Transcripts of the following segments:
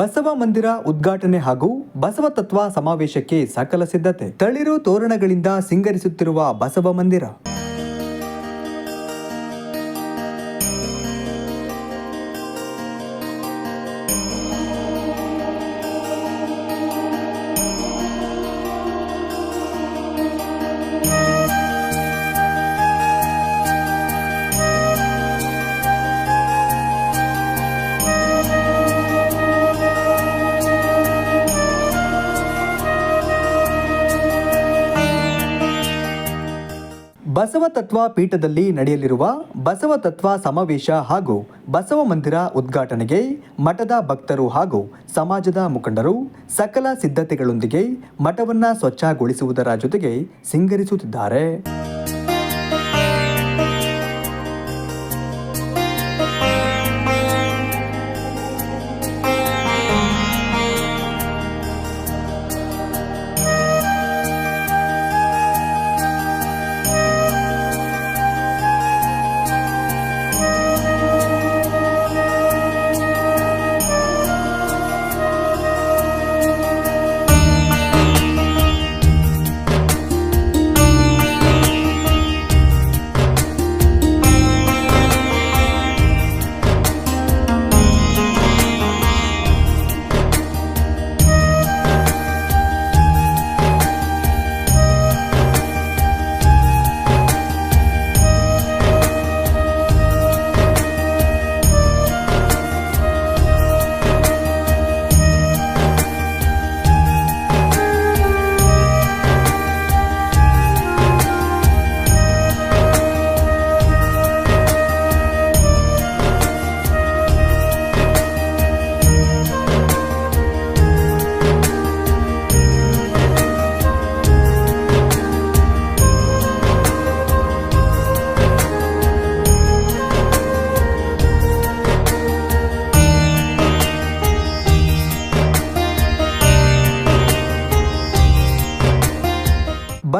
ಬಸವ ಮಂದಿರ ಉದ್ಘಾಟನೆ ಹಾಗೂ ಬಸವ ತತ್ವ ಸಮಾವೇಶಕ್ಕೆ ಸಕಲ ಸಿದ್ಧತೆ. ತಳಿರು ತೋರಣಗಳಿಂದ ಸಿಂಗರಿಸುತ್ತಿರುವ ಬಸವ ಮಂದಿರ. ಬಸವ ತತ್ವ ಪೀಠದಲ್ಲಿ ನಡೆಯಲಿರುವ ಬಸವ ತತ್ವ ಸಮಾವೇಶ ಹಾಗೂ ಬಸವ ಮಂದಿರ ಉದ್ಘಾಟನೆಗೆ ಮಠದ ಭಕ್ತರು ಹಾಗೂ ಸಮಾಜದ ಮುಖಂಡರು ಸಕಲ ಸಿದ್ಧತೆಗಳೊಂದಿಗೆ ಮಠವನ್ನು ಸ್ವಚ್ಛಗೊಳಿಸುವುದರ ಜೊತೆಗೆ ಸಿಂಗರಿಸುತ್ತಿದ್ದಾರೆ.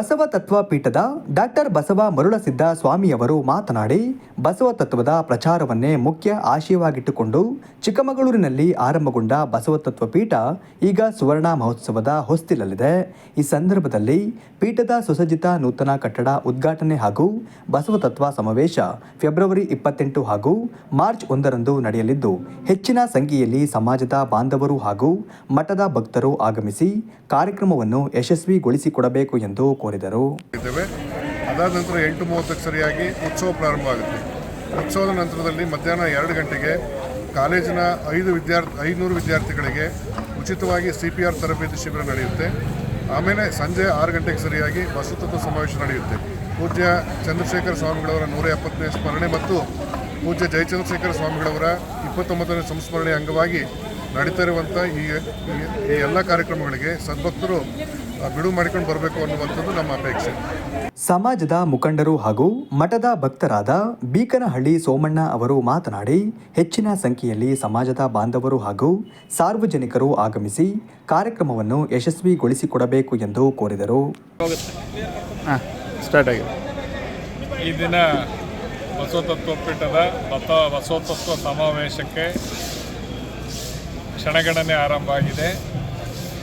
ಬಸವ ತತ್ವ ಪೀಠದ ಡಾಕ್ಟರ್ ಬಸವ ಮರುಳಸಿದ್ದ ಸ್ವಾಮಿಯವರು ಮಾತನಾಡಿ, ಬಸವ ತತ್ವದ ಪ್ರಚಾರವನ್ನೇ ಮುಖ್ಯ ಆಶಯವಾಗಿಟ್ಟುಕೊಂಡು ಚಿಕ್ಕಮಗಳೂರಿನಲ್ಲಿ ಆರಂಭಗೊಂಡ ಬಸವ ತತ್ವ ಪೀಠ ಈಗ ಸುವರ್ಣ ಮಹೋತ್ಸವದ ಹೊಸ್ತಿಲಲ್ಲಿದೆ. ಈ ಸಂದರ್ಭದಲ್ಲಿ ಪೀಠದ ಸುಸಜ್ಜಿತ ನೂತನ ಕಟ್ಟಡ ಉದ್ಘಾಟನೆ ಹಾಗೂ ಬಸವ ತತ್ವ ಸಮಾವೇಶ ಫೆಬ್ರವರಿ ಇಪ್ಪತ್ತೆಂಟು ಹಾಗೂ ಮಾರ್ಚ್ ಒಂದರಂದು ನಡೆಯಲಿದ್ದು, ಹೆಚ್ಚಿನ ಸಂಖ್ಯೆಯಲ್ಲಿ ಸಮಾಜದ ಬಾಂಧವರು ಹಾಗೂ ಮಠದ ಭಕ್ತರು ಆಗಮಿಸಿ ಕಾರ್ಯಕ್ರಮವನ್ನು ಯಶಸ್ವಿಗೊಳಿಸಿಕೊಡಬೇಕು ಎಂದು ಕೋರಿದರು ಅದಾದ ನಂತರ ಎಂಟು ಮೂವತ್ತಕ್ಕೆ ಸರಿಯಾಗಿ ಉತ್ಸವ ಪ್ರಾರಂಭ ಆಗುತ್ತೆ. ಉತ್ಸವದ ನಂತರದಲ್ಲಿ ಮಧ್ಯಾಹ್ನ ಎರಡು ಗಂಟೆಗೆ ಕಾಲೇಜಿನ ಐದು ವಿದ್ಯಾರ್ಥಿ ಐನೂರು ವಿದ್ಯಾರ್ಥಿಗಳಿಗೆ ಉಚಿತವಾಗಿ ಸಿ ಪಿ ಆರ್ ತರಬೇತಿ ಶಿಬಿರ ನಡೆಯುತ್ತೆ. ಆಮೇಲೆ ಸಂಜೆ ಆರು ಗಂಟೆಗೆ ಸರಿಯಾಗಿ ವಸತತ್ವ ಸಮಾವೇಶ ನಡೆಯುತ್ತೆ. ಪೂಜ್ಯ ಚಂದ್ರಶೇಖರ ಸ್ವಾಮಿಗಳವರ ನೂರ ಎಪ್ಪತ್ತನೇ ಸ್ಮರಣೆ ಮತ್ತು ಪೂಜ್ಯ ಜಯಚಂದ್ರಶೇಖರ ಸ್ವಾಮಿಗಳವರ ಇಪ್ಪತ್ತೊಂಬತ್ತನೇ ಸಂಸ್ಮರಣೆ ಅಂಗವಾಗಿ ನಡೀತಾ ಇರುವಂಥ ಈ ಈ- ಎಲ್ಲ ಕಾರ್ಯಕ್ರಮಗಳಿಗೆ ಸದ್ಭಕ್ತರು ಬಿಡುವು ಮಾಡಿಕೊಂಡು ಬರಬೇಕು ಅನ್ನುವಂಥದ್ದು ನಮ್ಮ ಅಪೇಕ್ಷೆ. ಸಮಾಜದ ಮುಖಂಡರು ಹಾಗೂ ಮಠದ ಭಕ್ತರಾದ ಬೀಕನಹಳ್ಳಿ ಸೋಮಣ್ಣ ಅವರು ಮಾತನಾಡಿ ಹೆಚ್ಚಿನ ಸಂಖ್ಯೆಯಲ್ಲಿ ಸಮಾಜದ ಬಾಂಧವರು ಹಾಗೂ ಸಾರ್ವಜನಿಕರು ಆಗಮಿಸಿ ಕಾರ್ಯಕ್ರಮವನ್ನು ಯಶಸ್ವಿಗೊಳಿಸಿಕೊಡಬೇಕು ಎಂದು ಕೋರಿದರು. ಹಾಂ ಸ್ಟಾರ್ಟ್ ಆಗಿದೆ. ಈ ದಿನ ಬಸವತತ್ವ ಪೀಠದ ಬಸವತತ್ವ ಸಮಾವೇಶಕ್ಕೆ ಕ್ಷಣಗಣನೆ ಆರಂಭ ಆಗಿದೆ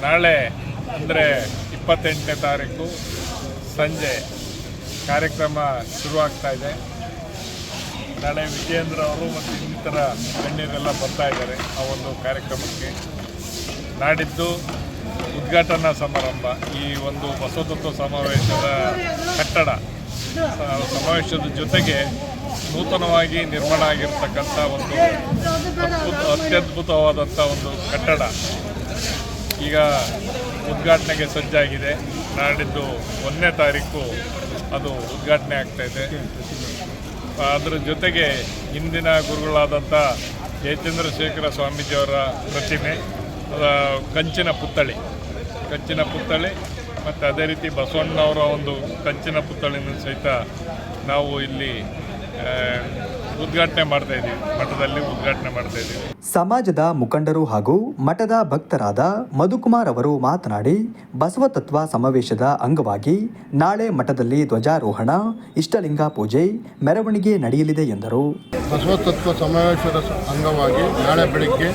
ನಾಳೆ ಅಂದರೆ ಇಪ್ಪತ್ತೆಂಟನೇ ತಾರೀಕು ಸಂಜೆ ಕಾರ್ಯಕ್ರಮ ಶುರುವಾಗ್ತಾ ಇದೆ. ನಾಳೆ ವಿಜಯೇಂದ್ರ ಅವರು ಮತ್ತು ಇನ್ನಿತರ ಗಣ್ಯರೆಲ್ಲ ಬರ್ತಾ ಇದ್ದಾರೆ ಆ ಒಂದು ಕಾರ್ಯಕ್ರಮಕ್ಕೆ. ನಾಡಿದ್ದು ಉದ್ಘಾಟನಾ ಸಮಾರಂಭ. ಈ ಒಂದು ಬಸವತತ್ವ ಸಮಾವೇಶದ ಕಟ್ಟಡ ಸಮಾವೇಶದ ಜೊತೆಗೆ ನೂತನವಾಗಿ ನಿರ್ಮಾಣ ಆಗಿರ್ತಕ್ಕಂಥ ಒಂದು ಅದ್ಭುತ, ಅತ್ಯದ್ಭುತವಾದಂಥ ಒಂದು ಕಟ್ಟಡ ಈಗ ಉದ್ಘಾಟನೆಗೆ ಸಜ್ಜಾಗಿದೆ. ನಾಡಿದ್ದು ಒಂದನೇ ತಾರೀಕು ಅದು ಉದ್ಘಾಟನೆ ಆಗ್ತಾ ಇದೆ. ಅದರ ಜೊತೆಗೆ ಇಂದಿನ ಗುರುಗಳಾದಂಥ ಜಯಚಂದ್ರಶೇಖರ ಸ್ವಾಮೀಜಿಯವರ ಪ್ರತಿಮೆ ಕಂಚಿನ ಪುತ್ಥಳಿ ಕಂಚಿನ ಪುತ್ಥಳಿ ಮತ್ತು ಅದೇ ರೀತಿ ಬಸವಣ್ಣವರ ಒಂದು ಕಂಚಿನ ಪುತ್ಥಳಿನ ಸಹಿತ ನಾವು ಇಲ್ಲಿ ಉದ್ಘಾಟನೆ ಮಾಡ್ತಾ ಇದ್ದೀವಿ ಮಠದಲ್ಲಿ ಉದ್ಘಾಟನೆ ಮಾಡ್ತಾ ಇದ್ದೀವಿ ಸಮಾಜದ ಮುಖಂಡರು ಹಾಗೂ ಮಠದ ಭಕ್ತರಾದ ಮಧುಕುಮಾರ್ ಅವರು ಮಾತನಾಡಿ ಬಸವತತ್ವ ಸಮಾವೇಶದ ಅಂಗವಾಗಿ ನಾಳೆ ಮಠದಲ್ಲಿ ಧ್ವಜಾರೋಹಣ ಇಷ್ಟಲಿಂಗ ಪೂಜೆ ಮೆರವಣಿಗೆ ನಡೆಯಲಿದೆ ಎಂದರು. ಬಸವತತ್ವ ಸಮಾವೇಶದ ಅಂಗವಾಗಿ ನಾಳೆ ಬೆಳಿಗ್ಗೆ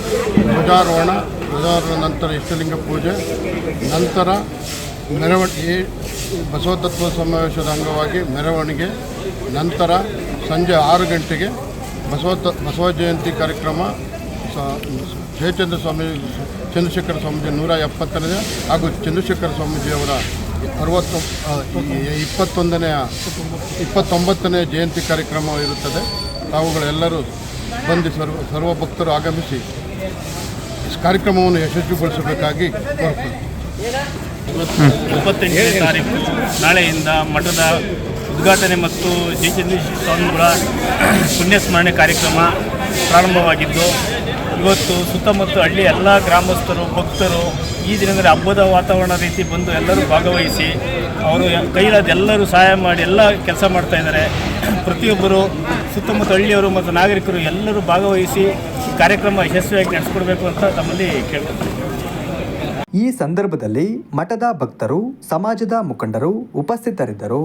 ಧ್ವಜಾರೋಹಣ ಧ್ವಜಾರೋಹಣ ನಂತರ ಇಷ್ಟಲಿಂಗ ಪೂಜೆ ನಂತರ ಮೆರವಣಿಗೆ ಬಸವತತ್ವ ಸಮಾವೇಶದ ಅಂಗವಾಗಿ ಮೆರವಣಿಗೆ ನಂತರ ಸಂಜೆ ಆರು ಗಂಟೆಗೆ ಬಸವ ಬಸವ ಜಯಂತಿ ಕಾರ್ಯಕ್ರಮ ಜಯಚಂದ್ರ ಸ್ವಾಮಿ, ಚಂದ್ರಶೇಖರ ಸ್ವಾಮೀಜಿ ನೂರ ಎಪ್ಪತ್ತನೇ ಹಾಗೂ ಚಂದ್ರಶೇಖರ ಸ್ವಾಮೀಜಿಯವರ ಅರವತ್ತು ಇಪ್ಪತ್ತೊಂದನೆಯ, ಇಪ್ಪತ್ತೊಂಬತ್ತನೇ ಜಯಂತಿ ಕಾರ್ಯಕ್ರಮ ಇರುತ್ತದೆ. ತಾವುಗಳೆಲ್ಲರೂ ಬಂದು ಸರ್ವ ಸರ್ವ ಭಕ್ತರು ಆಗಮಿಸಿ ಕಾರ್ಯಕ್ರಮವನ್ನು ಯಶಸ್ವಿಗೊಳಿಸಬೇಕಾಗಿ ಕೋರುತ್ತೇನೆ. ಇಪ್ಪತ್ತೆಂಟನೇ ತಾರೀಕು ನಾಳೆಯಿಂದ ಮಠದ ಉದ್ಘಾಟನೆ ಮತ್ತು ಜಿ ಜಯಚಂದ್ರೇಶ್ವರ ಸ್ವಾಮಿಗಳ ಪುಣ್ಯಸ್ಮರಣೆ ಕಾರ್ಯಕ್ರಮ ಪ್ರಾರಂಭವಾಗಿದ್ದು, ಇವತ್ತು ಸುತ್ತಮುತ್ತ ಹಳ್ಳಿ ಎಲ್ಲ ಗ್ರಾಮಸ್ಥರು, ಭಕ್ತರು ಈ ದಿನದಲ್ಲಿ ಹಬ್ಬದ ವಾತಾವರಣ ರೀತಿ ಬಂದು ಎಲ್ಲರೂ ಭಾಗವಹಿಸಿ, ಅವರು ಕೈಲಾದ ಎಲ್ಲರೂ ಸಹಾಯ ಮಾಡಿ ಎಲ್ಲ ಕೆಲಸ ಮಾಡ್ತಾ ಇದ್ದಾರೆ. ಪ್ರತಿಯೊಬ್ಬರು ಸುತ್ತಮುತ್ತ ಹಳ್ಳಿಯವರು ಮತ್ತು ನಾಗರಿಕರು ಎಲ್ಲರೂ ಭಾಗವಹಿಸಿ ಕಾರ್ಯಕ್ರಮ ಯಶಸ್ವಿಯಾಗಿ ನಡೆಸ್ಕೊಡ್ಬೇಕು ಅಂತ ತಮ್ಮಲ್ಲಿ ಕೇಳ್ಕೊಳ್ತೀನಿ. ಈ ಸಂದರ್ಭದಲ್ಲಿ ಮಠದ ಭಕ್ತರು ಸಮಾಜದ ಮುಖಂಡರು ಉಪಸ್ಥಿತರಿದ್ದರು.